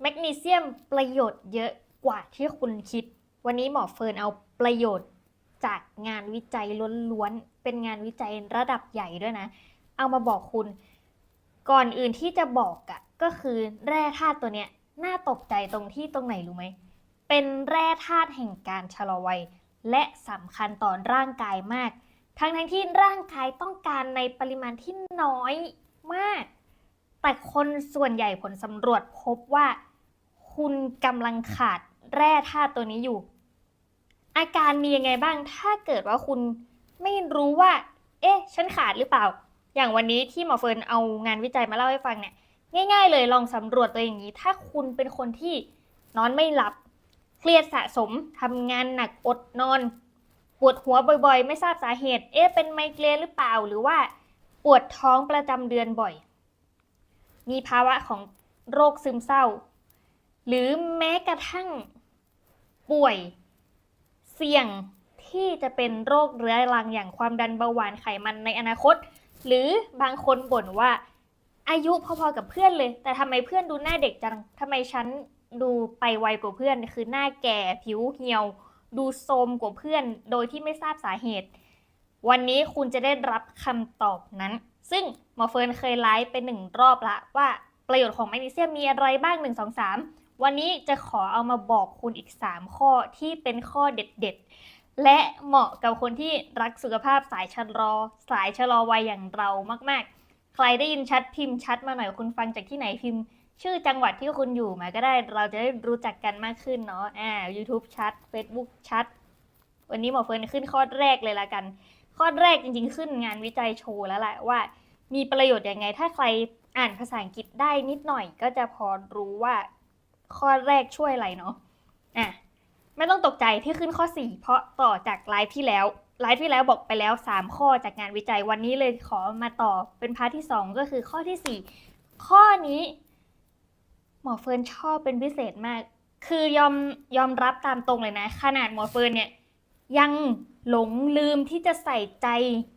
แมกนีเซียมประโยชน์เยอะกว่าที่คุณคิด วันนี้หมอเฟิร์นเอาประโยชน์จากงานวิจัยล้วนๆ เป็นงานวิจัยระดับใหญ่ด้วยนะ เอามาบอกคุณ ก่อนอื่นที่จะบอกอะ่ะก็คือแร่ธาตุตัวเนี้ยน่าตกใจตรงที่ตรงไหนรู้ไหม เป็นแร่ธาตุแห่งการชะลอวัย และสำคัญต่อร่างกายมาก ทั้งทั้งที่ร่างกายต้องการในปริมาณที่น้อยมาก แต่คนส่วนใหญ่ผลสำรวจพบว่า คุณกำลังขาดแร่ธาตุตัวนี้อยู่ อาการมียังไงบ้าง ถ้าเกิดว่าคุณไม่รู้ว่า เอ๊ะ ฉันขาดหรือเปล่า อย่างวันนี้ที่หมอเฟิร์นเอางานวิจัยมาเล่าให้ฟังเนี่ย ง่าย ๆ เลยลองสำรวจตัวอย่างนี้ ถ้าคุณเป็นคนที่นอนไม่หลับ เครียดสะสมทำงานหนักอดนอน ปวดหัวบ่อยๆ ไม่ทราบสาเหตุ เอ๊ะ เป็นไมเกรนหรือเปล่า หรือว่าปวดท้องประจำเดือนบ่อย มีภาวะของโรคซึมเศร้า หรือแม้กระทั่งป่วย เสี่ยงที่จะเป็นโรคเรื้อรังอย่างความดันเบาหวานไขมันในอนาคต หรือบางคนบ่นว่าอายุพอๆกับเพื่อนเลย แต่ทำไมเพื่อนดูหน้าเด็กจังทำไมฉันดูไปไวกว่าเพื่อน คือหน้าแก่ผิวเหี่ยว ดูโทรมกว่าเพื่อน โดยที่ไม่ทราบสาเหตุ วันนี้คุณจะได้รับคำตอบนั้น ซึ่งหมอเฟิร์นเคยไลฟ์เป็นหนึ่งรอบละว่าประโยชน์ของแมกนีเซียมมีอะไรบ้าง 1 2 3 วันนี้จะขอเอามาบอกคุณอีก 3 ข้อที่เป็นข้อเด็ดๆ และเหมาะกับคนที่รักสุขภาพสายชะลอ สายชะลอวัยอย่างเรามากๆ ใครได้ยินชัดพิมพ์ชัดมาหน่อยคุณฟังจากที่ไหนพิมพ์ ชื่อจังหวัดที่คุณอยู่มาก็ได้เราจะได้รู้จักกันมากขึ้นเนาะอ่า YouTube ชัด Facebook ชัด วันนี้หมอเฟิร์นขึ้นข้อแรกเลยละกัน ข้อแรกจริงๆ ขึ้นงานวิจัยโชว์แล้วแหละว่า มีประโยชน์ยังไงถ้าใครอ่านภาษาอังกฤษได้นิดหน่อยก็จะพอรู้ว่า ข้อแรกช่วยอะไรเนาะอะไม่ต้องตกใจที่ขึ้นข้อ 4 เพราะต่อจากไลฟ์ที่แล้วไลฟ์ที่แล้วบอกไปแล้ว 3 ข้อจากงานวิจัยวันนี้เลยขอมาต่อเป็นพาร์ทที่ 2 ก็คือข้อที่ 4 ข้อนี้หมอเฟิร์นชอบเป็นพิเศษมาก คือยอมยอมรับตามตรงเลยนะ ขนาดหมอเฟิร์นเนี่ยยังหลงลืมที่จะใส่ใจ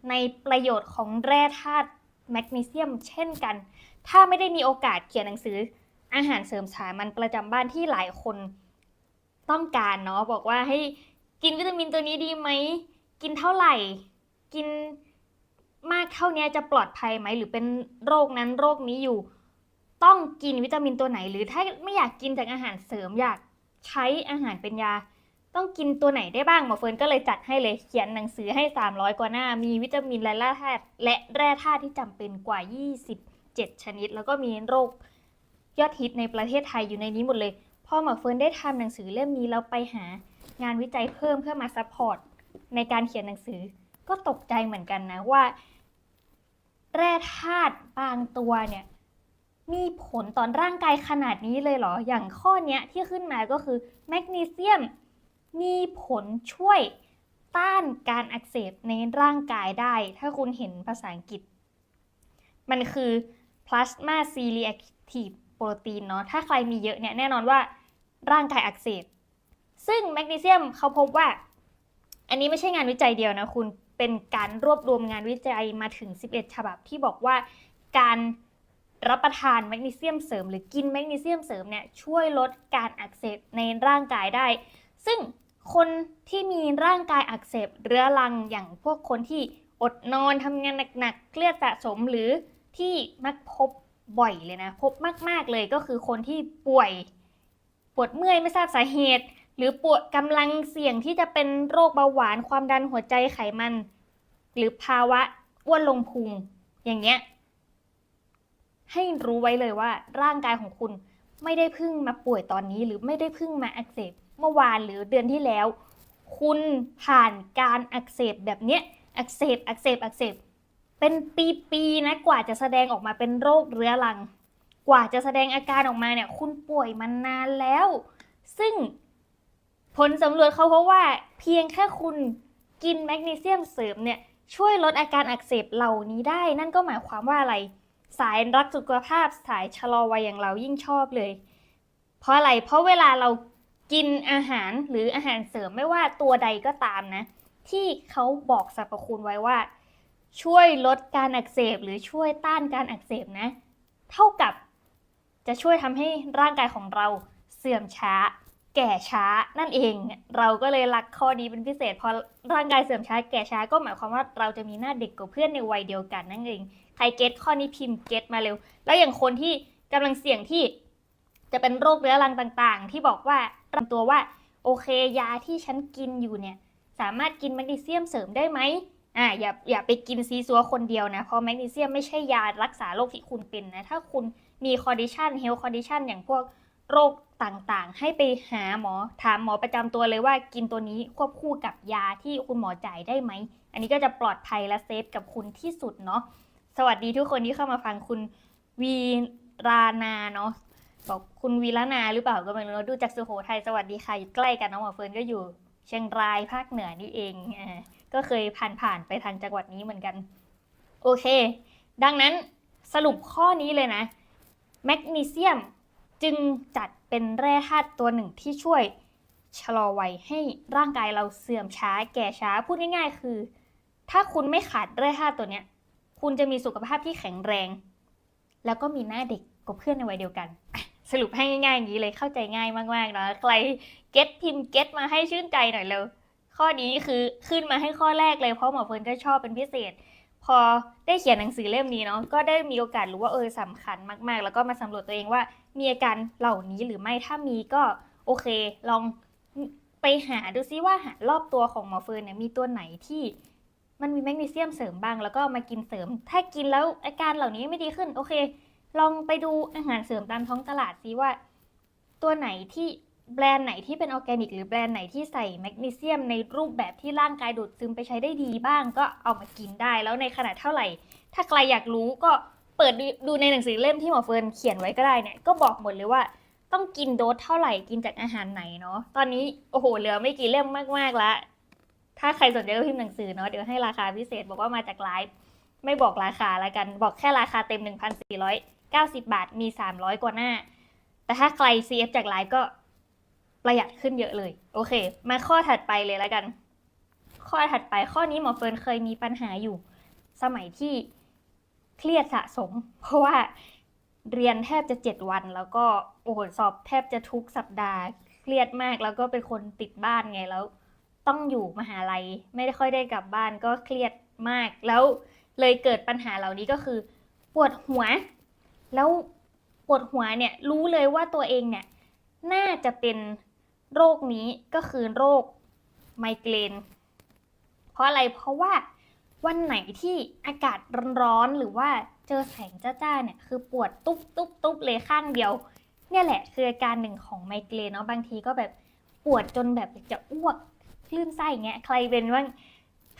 ในประโยชน์ของแร่ธาตุแมกนีเซียมเช่นกัน ถ้าไม่ได้มีโอกาสเขียนหนังสือ อาหารเสริมสามัญประจำบ้านที่หลายคนต้องการเนาะบอกว่าให้กินวิตามินตัวนี้ดีไหม กินเท่าไหร่ กินมากเท่านี้จะปลอดภัยไหม หรือเป็นโรคนั้นโรคนี้อยู่ ต้องกินวิตามินตัวไหน หรือถ้าไม่อยากกินจากอาหารเสริมอยากใช้อาหารเป็นยา ต้องกินตัวไหนได้บ้างหมอเฟิร์นก็เลยจัดให้เลยเขียนหนังสือให้ 300 กว่าหน้า มีวิตามินและแร่ธาตุและแร่ธาตุที่จำเป็นกว่า 27 ชนิด แล้วก็มีโรค ยอดฮิตในประเทศไทยอยู่ในนี้หมดเลย พ่อหมอเฟิร์นได้ทำหนังสือเล่มนี้แล้วไปหางานวิจัยเพิ่มเพื่อมาซัพพอร์ตในการเขียนหนังสือ ก็ตกใจเหมือนกันนะว่า แร่ธาตุบางตัวเนี่ยมีผลต่อร่างกายขนาดนี้เลยเหรอ อย่างข้อเนี้ยที่ขึ้นมาก็คือแมกนีเซียมมีผลช่วยต้านการอักเสบในร่างกายได้ ถ้าคุณเห็นภาษาอังกฤษ มันคือ plasma c reactive e reactive protein เนาะถ้าใครมีเยอะเนี่ยแน่นอนว่าร่างกายอักเสบซึ่งแมกนีเซียมเขาพบว่า อันนี้ไม่ใช่งานวิจัยเดียวนะคุณเป็นการรวบรวมงานวิจัยมาถึง 11 ฉบับที่บอกว่าการรับประทานแมกนีเซียมเสริม หรือกินแมกนีเซียมเสริมเนี่ยช่วยลดการอักเสบในร่างกายได้ ซึ่งคนที่มีร่างกายอักเสบเรื้อรังอย่างพวกคนที่อดนอนทำงานหนักๆเครียดสะสมหรือที่มักพบ บ่อยเลยนะ พบมาก ๆ เลยก็คือคนที่ป่วย ปวดเมื่อยไม่ทราบสาเหตุ หรือปวดกำลังเสี่ยงที่จะเป็นโรคเบาหวานความดันหัวใจไขมัน หรือภาวะอ้วนลงพุงอย่างเงี้ยให้รู้ไว้เลยว่าร่างกายของคุณไม่ได้พิ่งมาป่วยตอนนี้ หรือไม่ได้พิ่งมาอักเสบเมื่อวานหรือเดือนที่แล้ว คุณผ่านการอักเสบแบบเนี้ยอักเสบอักเสบอักเสบ เป็นปีๆนะกว่าจะแสดงออกมาเป็นโรคเรื้อรัง กว่าจะแสดงอาการออกมาเนี่ย คุณป่วยมานานแล้ว ซึ่งผลสำรวจเขาเพราะว่าเพียงแค่คุณกินแมกนีเซียมเสริมเนี่ยช่วยลดอาการอักเสบเหล่านี้ได้ นั่นก็หมายความว่าอะไร สายรักสุขภาพสายชะลอวัยอย่างเรายิ่งชอบเลย เพราะอะไร เพราะเวลาเรากินอาหารหรืออาหารเสริมไม่ว่าตัวใดก็ตามนะ ที่เขาบอกสรรพคุณไว้ว่า ช่วยลดการอักเสบหรือช่วยต้านการอักเสบนะ เท่ากับจะช่วยทำให้ร่างกายของเราเสื่อมช้า แก่ช้านั่นเอง เราก็เลยรักข้อนี้เป็นพิเศษพอร่างกายเสื่อมช้า แก่ช้าก็หมายความว่าเราจะมีหน้าเด็กกว่าเพื่อนในวัยเดียวกันนั่นเอง ใครเก็ตข้อนี้พิมพ์เก็ตมาเร็ว แล้วอย่างคนที่กำลังเสี่ยงที่จะเป็นโรคเรื้อรังต่างๆ ที่บอกว่าตามตัวว่าโอเคยาที่ฉันกินอยู่เนี่ยสามารถกินแมกนีเซียมเสริมได้ไหม อ่าอย่าอย่าไปกินซีซัวคนเดียวนะ เพราะแมกนีเซียมไม่ใช่ยารักษาโรคที่คุณเป็นนะ ถ้าคุณมีคอดิชันเฮลคอดิชันอย่างพวกโรคต่างๆ ให้ไปหาหมอถามหมอประจำตัวเลยว่ากินตัวนี้ควบคู่กับยาที่คุณหมอจ่ายได้ไหม อันนี้ก็จะปลอดภัยและเซฟกับคุณที่สุดเนาะสวัสดีทุกคนที่เข้ามาฟังคุณวีรานาเนาะบอกคุณวีระนาหรือเปล่าก็ไม่รู้ดูจากสุโขทัยสวัสดีค่ะอยู่ใกล้กันน้องหมอเฟิร์นก็อยู่ เชียงรายภาคเหนือนี่เองอ่า ก็เคยผ่านผ่านๆไปทางจังหวัดนี้เหมือนกัน โอเค ดังนั้นสรุปข้อนี้เลยนะ แมกนีเซียมจึงจัดเป็นแร่ธาตุตัวหนึ่งที่ช่วยชะลอวัยให้ร่างกายเราเสื่อมช้า แก่ช้า พูดง่ายๆ คือ ถ้าคุณไม่ขาดแร่ธาตุตัวเนี้ย คุณจะมีสุขภาพที่แข็งแรง แล้วก็มีหน้าเด็กกว่าเพื่อนในวัยเดียวกัน สรุปให้ง่ายๆอย่างนี้เลยเข้าใจง่ายมากๆนะใครเก็ตพิมพ์เก็ตมาให้ชื่นใจหน่อยเร็ว ข้อนี้คือขึ้นมาให้ข้อแรกเลยเพราะหมอเฟิร์นก็ชอบเป็นพิเศษ พอได้เขียนหนังสือเล่มนี้เนาะก็ได้มีโอกาสรู้ว่าเออสำคัญมาก ๆ แล้วก็มาสำรวจตัวเองว่า มีอาการเหล่านี้หรือไม่ถ้ามีก็โอเค ลองไปหาดูซิว่าหารอบตัวของหมอเฟิร์นเนี่ยมีตัวไหนที่มันมีแมกนีเซียมเสริมบ้าง แล้วก็มากินเสริม ถ้ากินแล้วอาการเหล่านี้ไม่ดีขึ้น โอเค ลองไปดูอาหารเสริมตามท้องตลาดซิว่า ตัวไหนที่ แบรนด์ไหนที่เป็นออร์แกนิก หรือแบรนด์ไหนที่ใส่แมกนีเซียมในรูปแบบที่ร่างกายดูดซึมไปใช้ได้ดีบ้างก็เอามากินได้ แล้วในขนาดเท่าไหร่ ถ้าใครอยากรู้ก็เปิดดูในหนังสือเล่มที่หมอเฟิร์นเขียนไว้ก็ได้เนี่ยก็บอกหมดเลยว่าต้องกินโดสเท่าไหร่กินจากอาหารไหนเนาะตอนนี้โอ้โหเหลือไม่กี่เล่มมากๆละถ้าใครสนใจก็พิมพ์หนังสือเนาะเดี๋ยวให้ราคาพิเศษบอกว่ามาจากไลฟ์ไม่บอกราคาละกันบอกแค่ราคาเต็ม 1,490 บาทมี 300 กว่าหน้า แต่ถ้าใคร CF จากไลฟ์ก็ ประหยัดขึ้นเยอะเลย โอเค มาข้อถัดไปเลยแล้วกัน ข้อถัดไปข้อนี้หมอเฟิร์นเคยมีปัญหาอยู่ สมัยที่เครียดสะสม เพราะว่าเรียนแทบจะเจ็ดวัน แล้วก็โอ้โหสอบแทบจะทุกสัปดาห์ เครียดมากแล้วก็เป็นคนติดบ้านไงแล้ว ต้องอยู่มหาลัยไม่ได้ค่อยได้กลับบ้านก็เครียดมาก แล้วเลยเกิดปัญหาเหล่านี้ก็คือ ปวดหัว แล้วปวดหัวเนี่ยรู้เลยว่าตัวเองเนี่ยน่าจะเป็น โรคนี้ก็คือโรคไมเกรน เพราะอะไร เพราะว่าวันไหนที่อากาศร้อนๆหรือว่าเจอแสงจ้าๆเนี่ยคือปวดตุ๊บตุ๊บตุ๊บเลยข้างเดียว เนี่ยแหละคืออาการหนึ่งของไมเกรนเนาะบางทีก็แบบปวดจนแบบจะอ้วกคลื่นไส้เงี้ยใครเป็นว่าง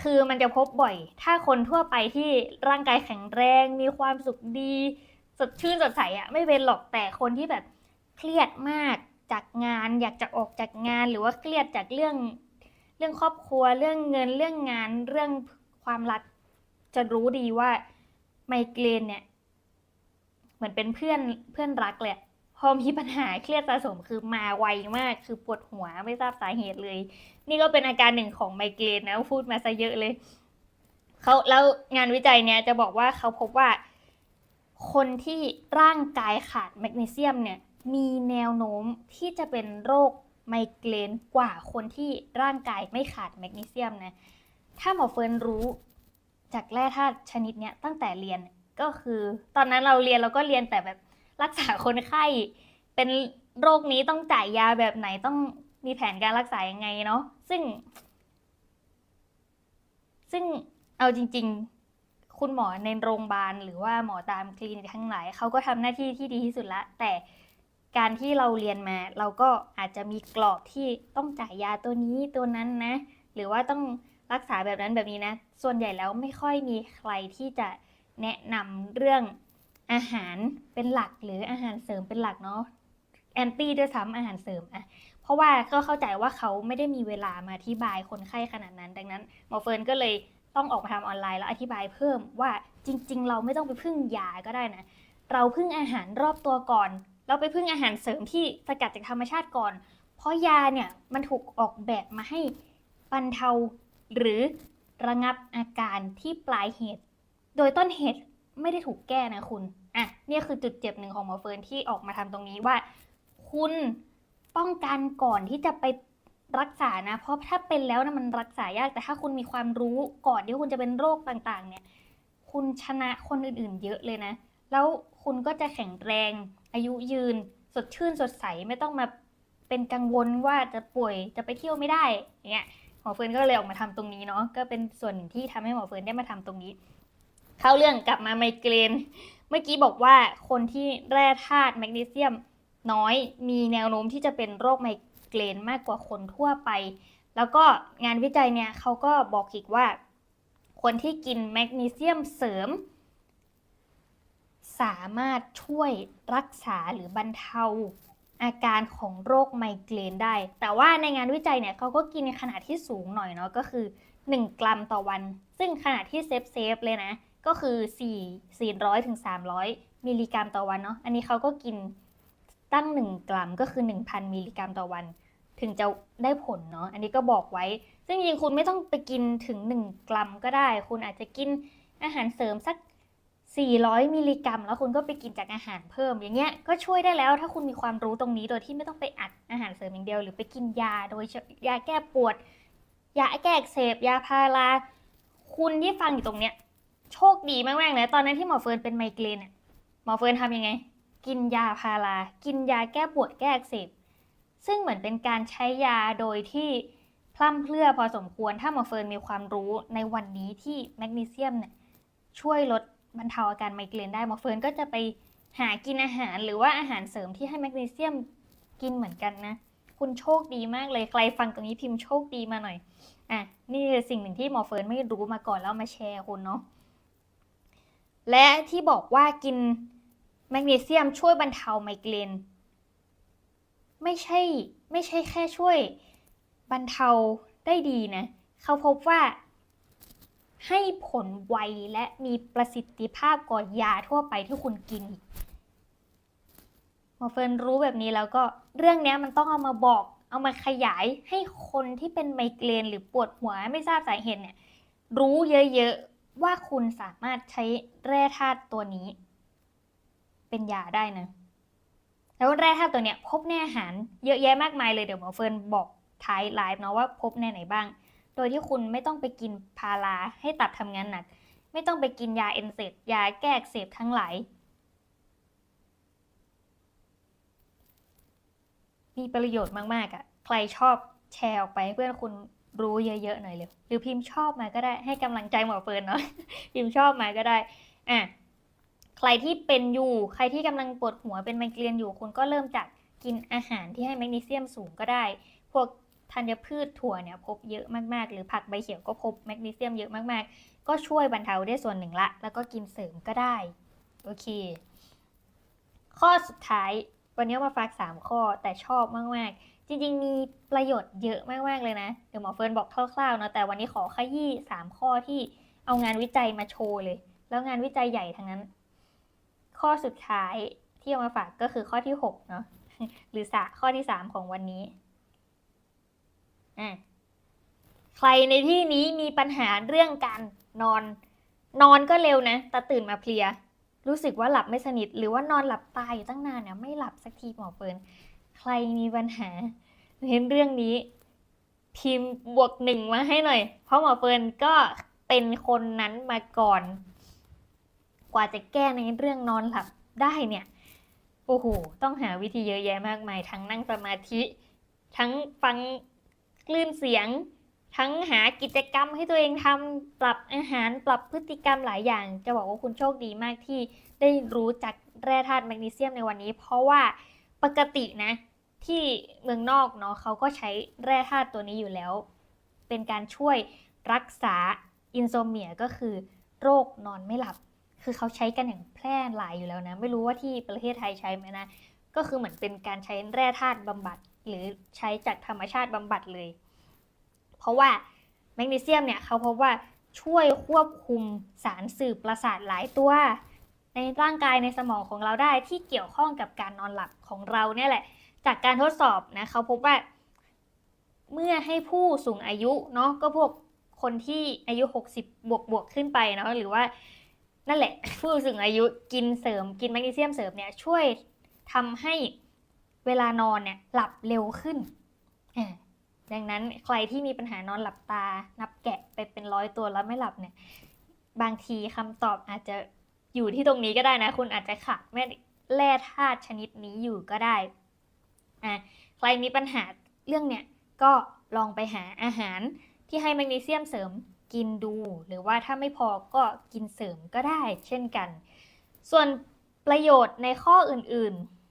คือมันจะพบบ่อย ถ้าคนทั่วไปที่ร่างกายแข็งแรงมีความสุขดี สดชื่นสดใสอะไม่เป็นหรอกแต่คนที่แบบเครียดมาก จากงาน อยากจะออกจากงานหรือว่าเครียดจากเรื่องเรื่องครอบครัว เรื่องเงินเรื่องงาน เรื่องความรักจะรู้ดีว่าไมเกรนเนี่ย เหมือนเป็นเพื่อนเพื่อนรักเลยพอมีปัญหาเครียดสะสมคือมาไวมาก คือปวดหัวไม่ทราบสาเหตุเลย นี่ก็เป็นอาการหนึ่งของไมเกรนนะพูดมาซะเยอะเลยเขาแล้วงานวิจัยเนี่ยจะบอกว่าเขาพบว่า คนที่ร่างกายขาดแมกนีเซียมเนี่ย มีแนวโน้มที่จะเป็นโรคไมเกรนกว่าคนที่ร่างกายไม่ขาดแมกนีเซียมนะ ถ้าหมอเฟิร์นรู้จากแร่ธาตุชนิดเนี้ยตั้งแต่เรียนก็คือ ตอนนั้นเราเรียนเราก็เรียนแต่แบบรักษาคนไข้ เป็นโรคนี้ต้องจ่ายยาแบบไหนต้องมีแผนการรักษายังไงเนาะซึ่ง ซึ่งเอาจริง ๆ คุณหมอในโรงพยาบาลหรือว่าหมอตามคลินิกทั้งหลายเขาก็ทำหน้าที่ที่ดีที่สุดละแต่ การที่เราเรียนมา เราก็อาจจะมีกรอบที่ต้องจ่ายยาตัวนี้ตัวนั้นนะ หรือว่าต้องรักษาแบบนั้นแบบนี้นะ ส่วนใหญ่แล้วไม่ค่อยมีใครที่จะแนะนำเรื่องอาหารเป็นหลักหรืออาหารเสริมเป็นหลักเนาะแอนตี้ด้วยซ้ำอาหารเสริมอะเพราะว่าก็เข้าใจว่าเขาไม่ได้มีเวลามาอธิบายคนไข้ขนาดนั้น ดังนั้นหมอเฟิร์นก็เลยต้องออกมาทำออนไลน์แล้วอธิบายเพิ่มว่าจริง ๆ เราไม่ต้องไปพึ่งยาก็ได้นะ เราพึ่งอาหารรอบตัวก่อน เราไปพึ่งอาหารเสริมที่สกัดจากธรรมชาติก่อน เพราะยาเนี่ยมันถูกออกแบบมาให้บรรเทาหรือระงับอาการที่ปลายเหตุ โดยต้นเหตุไม่ได้ถูกแก้นะคุณ อะเนี่ยคือจุดเจ็บหนึ่งของหมอเฟิร์นที่ออกมาทำตรงนี้ว่า คุณป้องกันก่อนที่จะไปรักษานะ เพราะถ้าเป็นแล้วนะมันรักษายาก แต่ถ้าคุณมีความรู้ก่อนที่คุณจะเป็นโรคต่างๆ เนี่ย คุณชนะคนอื่นๆ เยอะเลยนะ แล้วคุณก็จะแข็งแรง อายุยืนสดชื่นสดใสไม่ต้องมาเป็นกังวลว่าจะป่วยจะไปเที่ยวไม่ได้อย่างเงี้ยหมอเฟิร์นก็เลยออกมาทำตรงนี้เนาะก็เป็นส่วนที่ทำให้หมอเฟิร์นได้มาทำตรงนี้ เข้าเรื่องกลับมาไมเกรนเมื่อกี้บอกว่าคนที่แร่ธาตุแมกนีเซียมน้อยมีแนวโน้มที่จะเป็นโรคไมเกรนมากกว่าคนทั่วไป แล้วก็งานวิจัยเนี่ยเขาก็บอกอีกว่า คนที่กินแมกนีเซียมเสริม สามารถช่วยรักษาหรือบรรเทาอาการของโรคไมเกรนได้ แต่ว่าในงานวิจัยเนี่ยเขาก็กินในขนาดที่สูงหน่อยเนาะก็คือ 1 กรัมต่อวัน ซึ่งขนาดที่เซฟเซฟเลยนะ ก็คือ4 400ถึง300 มิลลิกรัมต่อวันเนาะอันนี้เขาก็กินตั้ง 1 กรัมก็คือ 1,000 มิลลิกรัมต่อวัน ถึงจะได้ผลเนาะอันนี้ก็บอกไว้ ซึ่งจริงๆคุณไม่ต้องไปกินถึง 1 กรัมก็ได้ คุณอาจจะกินอาหารเสริมสัก 400 มิลลิกรัม แล้วคุณก็ไปกินจากอาหารเพิ่ม อย่างเงี้ยก็ช่วยได้แล้วถ้าคุณมีความรู้ตรงนี้โดยที่ไม่ต้องไปอัดอาหารเสริมอย่างเดียว หรือไปกินยาโดยยาแก้ปวด ยาแก้อักเสบยาพาราคุณที่ฟังอยู่ตรงเนี้ยโชคดีมากๆนะตอนนั้นที่หมอเฟิร์นเป็นไมเกรนเนี่ยหมอเฟิร์นทำยังไง กินยาพารากินยาแก้ปวดแก้อักเสบซึ่งเหมือนเป็นการใช้ยาโดยที่พร่ำเพรื่อพอสมควรถ้าหมอเฟิร์นมีความรู้ในวันนี้ที่แมกนีเซียมเนี่ยช่วยลด บรรเทาอาการไมเกรนได้หมอเฟิร์นก็จะไปหากินอาหารหรือว่าอาหารเสริมที่ให้แมกนีเซียมกินเหมือนกันนะ คุณโชคดีมากเลยใครฟังตรงนี้พิมพ์โชคดีมาหน่อยอะนี่คือสิ่งหนึ่งที่หมอเฟิร์นไม่รู้มาก่อนแล้วมาแชร์คุณเนาะและที่บอกว่ากินแมกนีเซียมช่วยบรรเทาไมเกรนไม่ใช่ไม่ใช่แค่ช่วยบรรเทาได้ดีนะ เขาพบว่า ให้ผลไวและมีประสิทธิภาพกว่ายาทั่วไปที่คุณกินหมอเฟิร์นรู้แบบนี้แล้วก็เรื่องนี้มันต้องเอามาบอก เอามาขยายให้คนที่เป็นไมเกรนหรือปวดหัวไม่ทราบสาเหตุเนี่ยรู้เยอะๆว่าคุณสามารถใช้แร่ธาตุตัวนี้ เป็นยาได้นะแล้วแร่ธาตุตัวเนี้ยพบในอาหารเยอะแยะมากมายเลยเดี๋ยวหมอเฟิร์นบอกท้ายไลฟ์เนาะว่าพบในไหนบ้าง โดยที่คุณไม่ต้องไปกินพาราให้ตับทำงานหนัก ไม่ต้องไปกินยาเอนเซดยาแก้อักเสบทั้งหลาย มีประโยชน์มากๆอะ่ะ ใครชอบแชร์ออกไปให้เพื่อนคุณรู้เยอะๆหน่อยเร็วหรือพิมพ์ชอบมาก็ได้ให้กำลังใจหมอเฟิร์นเนาะพิมพ์ชอบมาก็ได้อะใครที่เป็นอยู่ ใครที่กำลังปวดหัวเป็นไมเกรนอยู่คุณก็เริ่มจากกินอาหารที่ให้แมกนีเซียมสูงก็ได้ พวก ธัญพืชถั่วเนี่ยพบเยอะมากๆ หรือผักใบเขียวก็พบแมกนีเซียมเยอะมากๆ ก็ช่วยบรรเทาได้ส่วนหนึ่งละ แล้วก็กินเสริมก็ได้ โอเค ข้อสุดท้าย วันนี้มาฝาก 3 ข้อแต่ชอบมากๆ จริง ๆ มีประโยชน์เยอะมากๆเลยนะ เดี๋ยวหมอเฟิร์นบอกคร่าวๆเนาะแต่วันนี้ขอขยี้3ข้อที่เอางานวิจัยมาโชว์เลย แล้วงานวิจัยใหญ่ทั้งนั้น ข้อสุดท้ายที่เอามาฝากก็คือข้อที่6เนาะหรือสะข้อที่ 3 ของวันนี้ ใครในที่นี้มีปัญหาเรื่องการนอน นอนก็เร็วนะ แต่ตื่นมาเพลีย รู้สึกว่าหลับไม่สนิท หรือว่านอนหลับตายอยู่ตั้งนานเนี่ยไม่หลับสักทีหมอเฟิร์นใครมีปัญหาเห็นเรื่องนี้ พิมพ์บวกหนึ่งมาให้หน่อย เพราะหมอเฟิร์นก็เป็นคนนั้นมาก่อน กว่าจะแก้ในเรื่องนอนหลับได้เนี่ยโอ้โหต้องหาวิธีเยอะแยะมากมาย ทั้งนั่งสมาธิ ทั้งฟัง คลื่นเสียง ทั้งหากิจกรรมให้ตัวเองทำปรับอาหารปรับพฤติกรรมหลายอย่าง จะบอกว่าคุณโชคดีมากที่ได้รู้จักแร่ธาตุแมกนีเซียมในวันนี้ เพราะว่าปกตินะ ที่เมืองนอกเนาะเขาก็ใช้แร่ธาตุตัวนี้อยู่แล้ว เป็นการช่วยรักษาอินโซเมียก็คือโรคนอนไม่หลับ คือเขาใช้กันอย่างแพร่หลายอยู่แล้วนะ ไม่รู้ว่าที่ประเทศไทยใช้ไหมนะ ก็คือเหมือนเป็นการใช้แร่ธาตุบำบัด หรือใช้จากธรรมชาติบำบัดเลย เพราะว่าแมกนีเซียมเนี่ยเขาพบว่าช่วยควบคุมสารสื่อประสาทหลายตัว ในร่างกายในสมองของเราได้ที่เกี่ยวข้องกับการนอนหลับของเราเนี่ยแหละ จากการทดสอบนะเขาพบว่า เมื่อให้ผู้สูงอายุเนาะก็พวกคนที่อายุ 60 บวกบวกขึ้นไปเนาะหรือว่านั่นแหละผู้สูงอายุกินเสริมกินแมกนีเซียมเสริมเนี่ยช่วยทำให้ เวลานอนเนี่ยหลับเร็วขึ้นอ่าดังนั้นใครที่มีปัญหานอนหลับตา นับแกะไปเป็นร้อยตัวแล้วไม่หลับเนี่ย บางทีคำตอบอาจจะอยู่ที่ตรงนี้ก็ได้นะ คุณอาจจะขาดแม่แร่ธาตุชนิดนี้อยู่ก็ได้ อ่าใครมีปัญหาเรื่องเนี่ยก็ลองไปหาอาหารที่ให้แมกนีเซียมเสริมกินดู หรือว่าถ้าไม่พอก็กินเสริมก็ได้ เช่นกัน ส่วนประโยชน์ในข้ออื่นๆ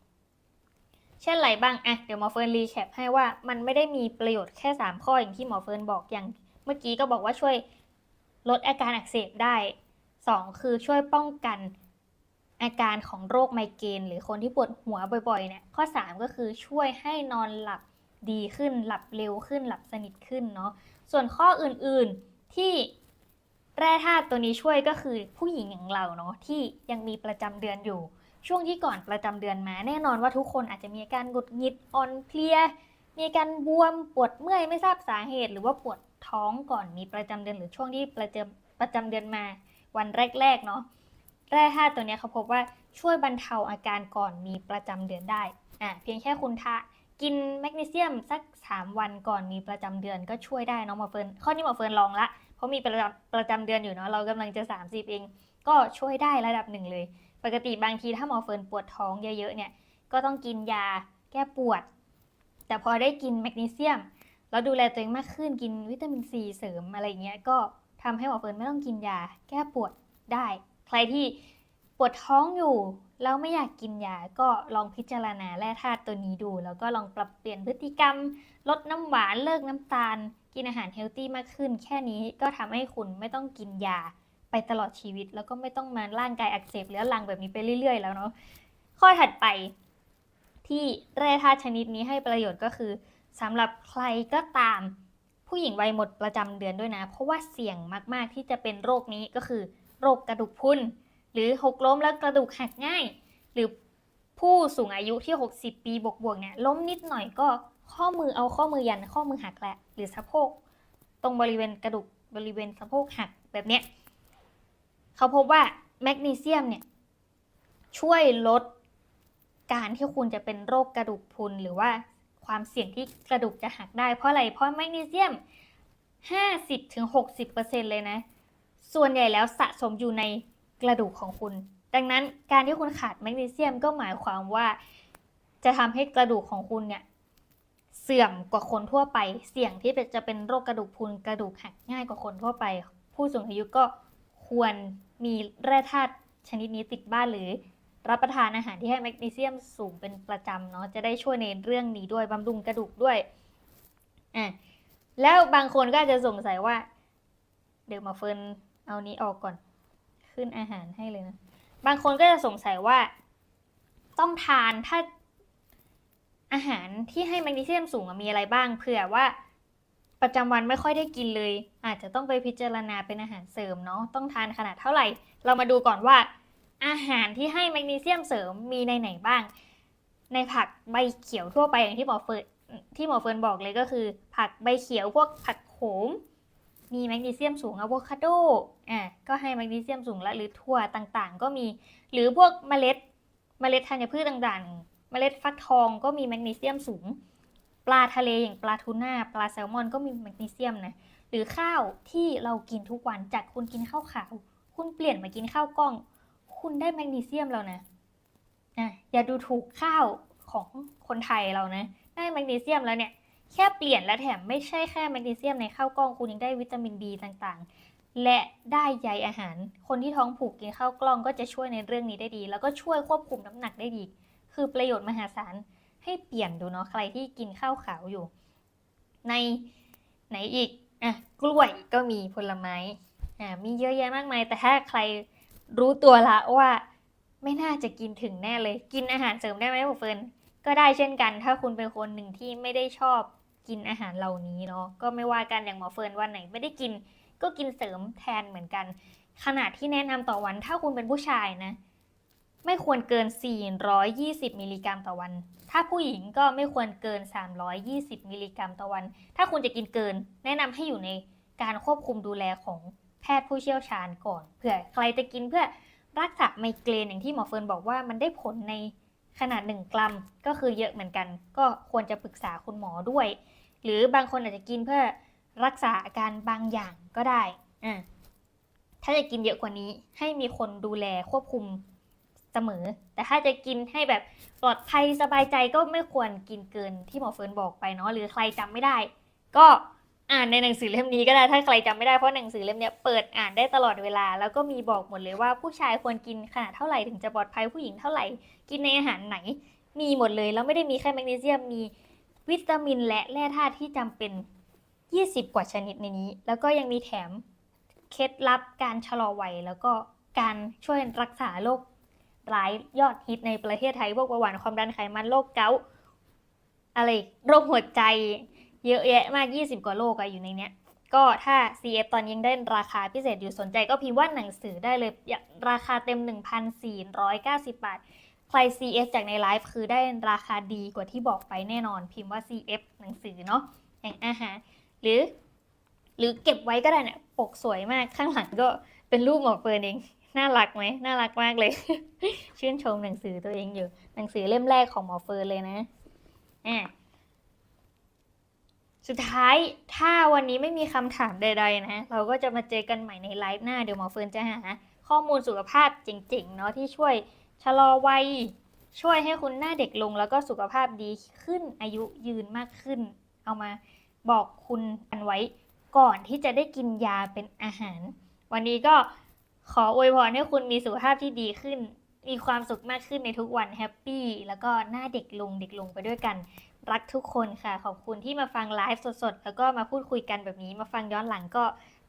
เช่นไรบ้างอะเดี๋ยวหมอเฟิร์นรีแคปให้ว่ามันไม่ได้มีประโยชน์แค่ 3 ข้ออย่างที่หมอเฟิร์นบอกอย่าง เมื่อกี้ก็บอกว่าช่วยลดอาการอักเสบได้ 2 คือช่วยป้องกันอาการของโรคไมเกรนหรือคนที่ปวดหัวบ่อยๆเนี่ยข้อ 3 ก็คือช่วยให้นอนหลับดีขึ้นหลับเร็วขึ้นหลับสนิทขึ้นเนาะส่วนข้ออื่นๆที่แร่ธาตุตัวนี้ช่วยก็คือผู้หญิงอย่างเราเนาะที่ยังมีประจำเดือนอยู่ ช่วงที่ก่อนประจำเดือนมา แน่นอนว่าทุกคนอาจจะมีอาการหงุดหงิดอ่อนเพลีย มีอาการบวมปวดเมื่อยไม่ทราบสาเหตุ หรือว่าปวดท้องก่อนมีประจำเดือนหรือช่วงที่ประจำประจำเดือนมา วันแรกๆเนาะแร่ธาตุตัวเนี้ยเขาพบว่าช่วยบรรเทาอาการก่อนมีประจำเดือนได้อะเพียงแค่คุณทากินแมกนีเซียมสัก 3 วันก่อนมีประจำเดือนก็ช่วยได้เนาะหมอเฟิร์นข้อนี้หมอเฟิร์นลองละเพราะมีประจำประจำเดือนอยู่เนาะเรากำลังจะ 30 เอง ก็ช่วยได้ระดับหนึ่งเลย ปกติบางทีถ้าหมอเฟิร์นปวดท้องเยอะๆเนี่ย ก็ต้องกินยาแก้ปวด แต่พอได้กินแมกนีเซียม แล้วดูแลตัวเองมากขึ้นกินวิตามินซีเสริมอะไรเงี้ย ก็ทำให้หมอเฟิร์นไม่ต้องกินยาแก้ปวดได้ ใครที่ปวดท้องอยู่แล้วไม่อยากกินยา ก็ลองพิจารณาแร่ธาตุตัวนี้ดู แล้วก็ลองปรับเปลี่ยนพฤติกรรม ลดน้ำหวานเลิกน้ำตาล กินอาหารเฮลตี้มากขึ้น แค่นี้ก็ทำให้คุณไม่ต้องกินยา ไปตลอดชีวิต แล้วก็ไม่ต้องมาร่างกายอักเสบเรื้อรังแบบนี้ไปเรื่อย ๆ แล้วเนาะข้อถัดไปที่แร่ธาตุชนิดนี้ให้ประโยชน์ก็คือสำหรับใครก็ตามผู้หญิงวัยหมดประจำเดือนด้วยนะ เพราะว่าเสี่ยงมากๆที่จะเป็นโรคนี้ก็คือโรคกระดูกพรุนหรือหกล้มแล้วกระดูกหักง่าย หรือผู้สูงอายุที่ 60 ปีบวกๆเนี่ยล้มนิดหน่อยก็ข้อมือเอาข้อมือยันข้อมือหักแหละหรือสะโพก ตรงบริเวณกระดูกบริเวณสะโพกหักแบบเนี้ย เขาพบว่าแมกนีเซียมเนี่ยช่วยลดการที่คุณจะเป็นโรคกระดูกพรุนหรือว่าความเสี่ยงที่กระดูกจะหักได้เพราะอะไรเพราะแมกนีเซียม 50-60%เลยนะ ส่วนใหญ่แล้วสะสมอยู่ในกระดูกของคุณ ดังนั้นการที่คุณขาดแมกนีเซียมก็หมายความว่า จะทำให้กระดูกของคุณเนี่ยเสื่อมกว่าคนทั่วไป เสี่ยงที่จะเป็นโรคกระดูกพรุนกระดูกหักง่ายกว่าคนทั่วไป ผู้สูงอายุก็ควร มีแร่ธาตุชนิดนี้ติดบ้านหรือ รับประทานอาหารที่ให้แมกนีเซียมสูงเป็นประจำเนาะจะได้ช่วยในเรื่องนี้ด้วยบำรุงกระดูกด้วยอะแล้วบางคนก็อาจจะสงสัยว่า เดี๋ยวมาเฟินเอานี้ออกก่อน ขึ้นอาหารให้เลยนะ บางคนก็จะสงสัยว่า ต้องทานถ้าอาหารที่ให้แมกนีเซียมสูงมีอะไรบ้างเผื่อว่า ประจำวันไม่ค่อยได้กินเลย อาจจะต้องไปพิจารณาเป็นอาหารเสริมเนาะต้องทานขนาดเท่าไหร่ เรามาดูก่อนว่า อาหารที่ให้แมกนีเซียมเสริมมีในไหนบ้าง ในผักใบเขียวทั่วไปอย่างที่หมอเฟิร์นที่หมอเฟิร์นบอกเลยก็คือ ผักใบเขียวพวกผักโขมมีแมกนีเซียมสูงอะโวคาโดอะก็ให้แมกนีเซียมสูงและหรือถั่วต่างๆ ก็มีหรือพวกเมล็ดเมล็ดธัญพืชต่างๆ เมล็ดฟักทองก็มีแมกนีเซียมสูง ปลาทะเลอย่างปลาทูน่าปลาแซลมอนก็มีแมกนีเซียมนะหรือข้าวที่เรากินทุกวันจากคุณกินข้าวขาว คุณเปลี่ยนมากินข้าวกล้อง คุณได้แมกนีเซียมแล้วนะอะอย่าดูถูกข้าวของคนไทยเรานะได้แมกนีเซียมแล้วเนี่ยแค่เปลี่ยนและแถมไม่ใช่แค่แมกนีเซียมในข้าวกล้องคุณยังได้วิตามินดีต่างๆ และได้ใยอาหาร คนที่ท้องผูกกินข้าวกล้องก็จะช่วยในเรื่องนี้ได้ดี แล้วก็ช่วยควบคุมน้ำหนักได้ดี คือประโยชน์มหาศาล ให้เปลี่ยนดูเนาะใครที่กินข้าวขาวอยู่ ในไหนอีกอะกล้วยก็มีผลไม้อ่ามีเยอะแยะมากมาย แต่ถ้าใครรู้ตัวละว่าไม่น่าจะกินถึงแน่เลย กินอาหารเสริมได้ไหมผมเฟิร์นก็ได้เช่นกัน ถ้าคุณเป็นคนหนึ่งที่ไม่ได้ชอบกินอาหารเหล่านี้เนาะก็ไม่ว่ากันอย่างหมอเฟิร์นวันไหนไม่ได้กิน ก็กินเสริมแทนเหมือนกัน ขนาดที่แนะนำต่อวันถ้าคุณเป็นผู้ชายนะ ไม่ควรเกิน 420 มิลลิกรัมต่อวัน ถ้าผู้หญิงก็ไม่ควรเกิน 320 มิลลิกรัมต่อวัน ถ้าคุณจะกินเกิน แนะนำให้อยู่ในการควบคุมดูแลของแพทย์ผู้เชี่ยวชาญก่อนเผื่อใครจะกินเพื่อรักษาไมเกรนอย่างที่หมอเฟิร์นบอกว่ามันได้ผลในขนาด 1 กรัมก็คือเยอะเหมือนกัน ก็ควรจะปรึกษาคุณหมอด้วย หรือบางคนอาจจะกินเพื่อรักษาอาการบางอย่างก็ได้อ่าถ้าจะกินเยอะกว่านี้ให้มีคนดูแลควบคุม เสมอ แต่ถ้าจะกินให้แบบปลอดภัยสบายใจก็ไม่ควรกินเกินที่หมอเฟิร์นบอกไปเนาะหรือใครจำไม่ได้ ก็อ่านในหนังสือเล่มนี้ก็ได้ถ้าใครจำไม่ได้เพราะหนังสือเล่มเนี้ยเปิดอ่านได้ตลอดเวลา แล้วก็มีบอกหมดเลยว่าผู้ชายควรกินขนาดเท่าไหร่ถึงจะปลอดภัยผู้หญิงเท่าไหร่ กินในอาหารไหน มีหมดเลยแล้วไม่ได้มีแค่แมกนีเซียมมีวิตามินและแร่ธาตุที่จำเป็น 20 กว่าชนิดในนี้ แล้วก็ยังมีแถมเคล็ดลับการชะลอวัยแล้วก็การช่วยรักษาโรค ร้ายยอดฮิตในประเทศไทยพวกเบาหวานความดันไขมันโรคเกาต์อะไรโรคหัวใจเยอะแยะมาก 20 กว่าโรคอะอยู่ในเนี้ย ก็ถ้า CF ตอนยังได้ราคาพิเศษอยู่สนใจก็พิมพ์ว่าหนังสือได้เลย ราคาเต็ม 1,490 บาท ใคร CF จากในไลฟ์คือได้ราคาดีกว่าที่บอกไปแน่นอน พิมพ์ว่า CF หนังสือเนาะอย่างอาหารหรือ หรือเก็บไว้ก็ได้เนี่ยปกสวยมากข้างหลังก็เป็นรูปหมอกเฟิร์นเอง น่ารักไหมน่ารักมากเลย ชื่นชมหนังสือตัวเองอยู่ หนังสือเล่มแรกของหมอเฟิร์นเลยนะอะสุดท้ายถ้าวันนี้ไม่มีคำถามใดๆนะเราก็จะมาเจอกันใหม่ในไลฟ์หน้าเดี๋ยวหมอเฟิร์นจะหา ข้อมูลสุขภาพเจ๋งๆเนาะที่ช่วยชะลอวัยช่วยให้คุณหน้าเด็กลงแล้วก็สุขภาพดีขึ้นอายุยืนมากขึ้น เอามาบอกคุณกันไว้ก่อนที่จะได้กินยาเป็นอาหาร วันนี้ก็ ขออวยพรให้คุณมีสุขภาพที่ดีขึ้น มีความสุขมากขึ้นในทุกวันแฮปปี้แล้วก็หน้าเด็กลงเด็กลงไปด้วยกัน รักทุกคนค่ะ ขอบคุณที่มาฟังไลฟ์สดๆ แล้วก็มาพูดคุยกันแบบนี้ มาฟังย้อนหลังก็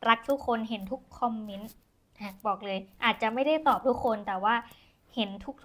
รักทุกคนเห็นทุกคอมเมนต์บอกเลย อาจจะไม่ได้ตอบทุกคนแต่ว่าเห็นทุกๆ